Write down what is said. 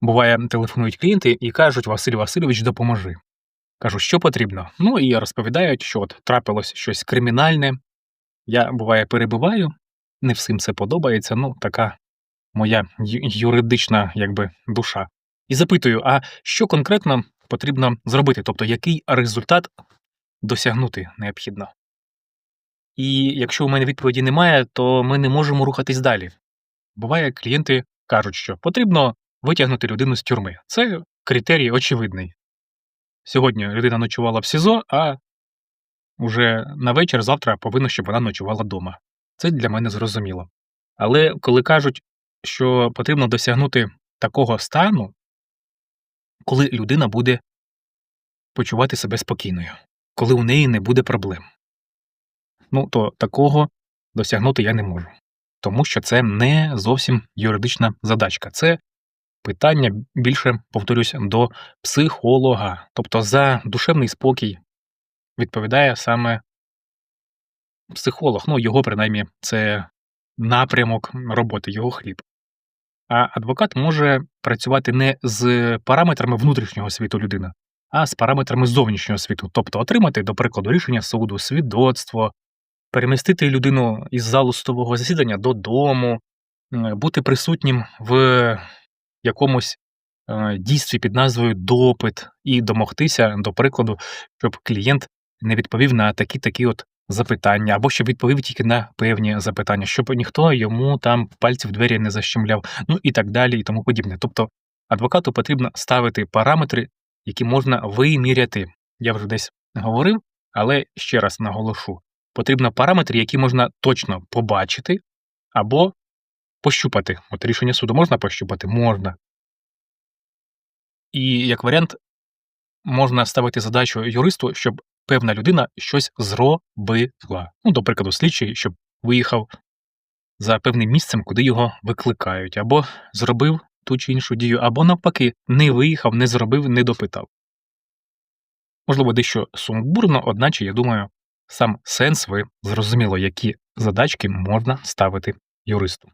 Буває, телефонують клієнти і кажуть: Василь Васильович, допоможи. Кажу, що потрібно. Ну і розповідають, що от трапилось щось кримінальне. Я буває перебиваю, не всім це подобається. Ну, така моя юридична якби душа. І запитую: а що конкретно потрібно зробити? Тобто, який результат досягнути необхідно? І якщо у мене відповіді немає, то ми не можемо рухатись далі. Буває, клієнти кажуть, що потрібно витягнути людину з тюрми. Це критерій очевидний. Сьогодні людина ночувала в СІЗО, а уже на вечір завтра повинно, щоб вона ночувала вдома. Це для мене зрозуміло. Але коли кажуть, що потрібно досягнути такого стану, коли людина буде почувати себе спокійною, коли у неї не буде проблем, ну то такого досягнути я не можу. Тому що це не зовсім юридична задачка. Це питання більше, повторюсь, до психолога. Тобто за душевний спокій відповідає саме психолог. Ну, його, принаймні, це напрямок роботи, його хліб. А адвокат може працювати не з параметрами внутрішнього світу людини, а з параметрами зовнішнього світу, тобто отримати, до прикладу, рішення суду, свідоцтво, перемістити людину із залу судового засідання додому, бути присутнім в якомусь е, дійстві під назвою допит і домогтися, до прикладу, щоб клієнт не відповів на такі-такі от запитання, або щоб відповів тільки на певні запитання, щоб ніхто йому там пальці в двері не защемляв, ну і так далі, і тому подібне. Тобто адвокату потрібно ставити параметри, які можна виміряти. Я вже десь говорив, але ще раз наголошу: потрібно параметри, які можна точно побачити або пощупати. От рішення суду можна пощупати? Можна. І як варіант, можна ставити задачу юристу, щоб певна людина щось зробила. Ну, до прикладу, слідчий, щоб виїхав за певним місцем, куди його викликають, або зробив ту чи іншу дію, або навпаки, не виїхав, не зробив, не допитав. Можливо, дещо сумбурно, одначе, я думаю, сам сенс ви зрозуміло, які задачки можна ставити юристу.